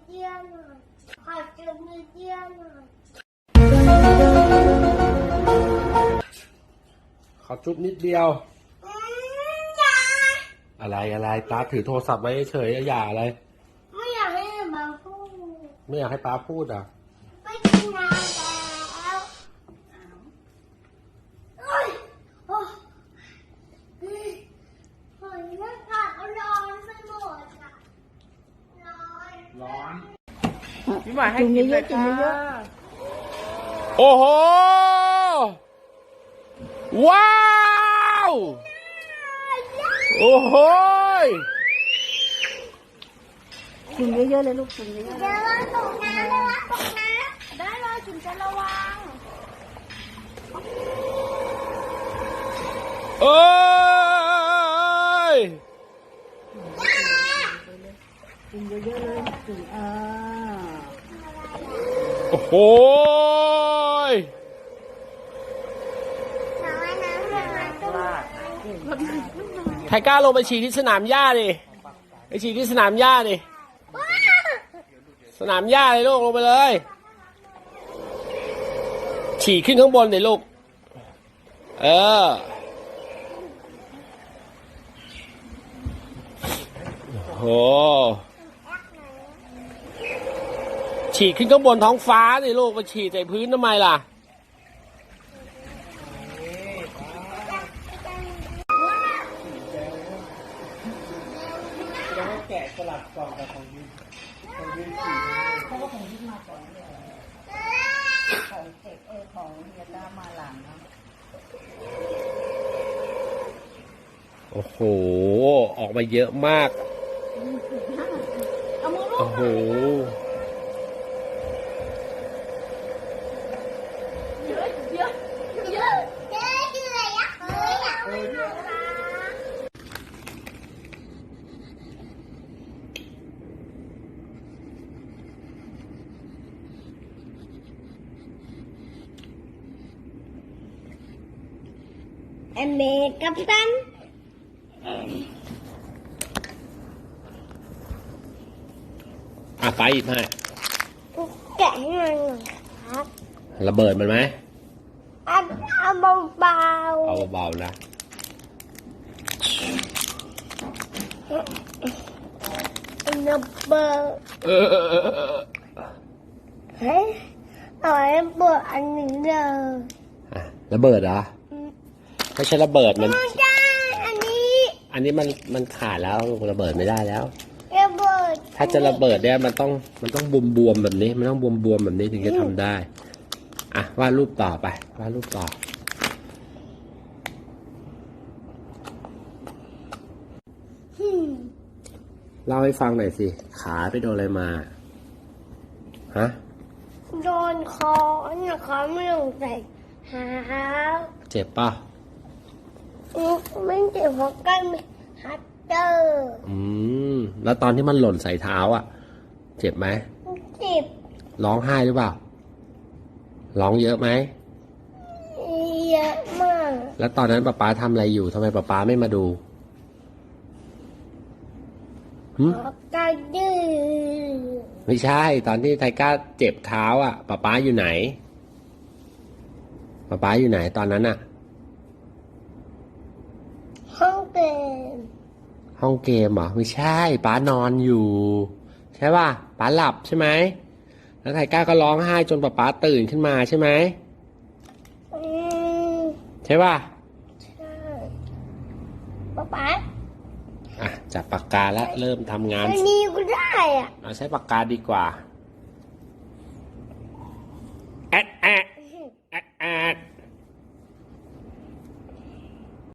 ดเดียวหน่อยขอจุดนิดเดียวหน่อยขอจุ๊บนิดเดียว อืมอย่าอะไรอะไรป้าถือโทรศัพท์ไว้เฉยๆอย่าอะไร ไม่อยากให้มาพูด ไม่อยากให้ป้าพูดอะ พี่หมายให้กินเลยค่ะโอ้โห ว้าว โอ้โหยกินเยอะๆเลยลูกกินเยอะเดี๋ยวเราตกน้ำเลยว่าตกน้ๆได้เลยกินจะระวังเอ้ยกินเยอะๆเลยกินอ่า โอ้โหไทก้าลงไปฉี่ที่สนามหญ้าดิไปฉี่ที่สนามหญ้าดิสนามหญ้าเลยลูกลงไปเลย ฉี่ขึ้นข้างบนเลยลูก เออโห ฉี่ขึ้นข้างบนท้องฟ้าสิลูกมาฉี่ใส่พื้นทำไมล่ะของเด็กเออของเฮียต้ามาหลังเนาะโอ้โห ออกมาเยอะมาก เอามือลูโอ้กโห เยอะเยอะ เยอะเยอะเยอะยักษ์เลยอะไม่รู้นะ อเมริกับตันอะไปอีกให้แกะให้มันหน่อยครับระเบิดมันไหม เอาเอาเบาเอาเบาๆนะ ๆเอาระเบิดเออเออเออเออเฮ้ยเอาระเบิดอันหนึ่งเดียวอะระเบิดเหรอ ไม่ใช่ระเบิดมันไม่ได้อันนี้อันนี้มันมันขาดแล้วระเบิดไม่ได้แล้ว ระเบิดถ้าจะระเบิดเนี่ยมันต้องมันต้องบวมบวมๆแบบนี้ มันต้องบวมบวมๆแบบนี้ถึงจะทำได้ อะวาดรูปต่อไปวาดรูปต่ออืมเล่าให้ฟังหน่อยสิ ขาไปโดนอะไรมา ฮะ โดนคอเนี่ยเขาไม่ลงใส่หาเจ็บป่ะ ไม่เจ็บเพราะใกล้มีฮัตเตอร์อืม แล้วตอนที่มันหล่นใส่เท้าอะ เจ็บไหมเจ็บร้องไห้หรือเปล่า ร้องเยอะไหม เยอะมาก แล้วตอนนั้นป๊าป๊าทำอะไรอยู่ทำไมป๊าป๊าไม่มาดูหึเพราะใกล้ดื้อไม่ใช่ ตอนที่ไทก้าเจ็บเท้าอะป๊าป๊าอยู่ไหนป๊าป๊าอยู่ไหนตอนนั้นอะ ห้องเต็ม ห้องเกมเหรอไม่ใช่ป๊านอนอยู่ ใช่ป่ะป๊าหลับใช่ไหมแล้วไทก้าก็ร้องไห้จนป๊าป๊าตื่นขึ้นมาใช่ไหมอืมใช่ป่ะใช่ป๊าป๊าอะจับปากกาแล้วเริ่มทำงานอันนี้ก็ได้อะเอาใช้ปากกาดีกว่าอ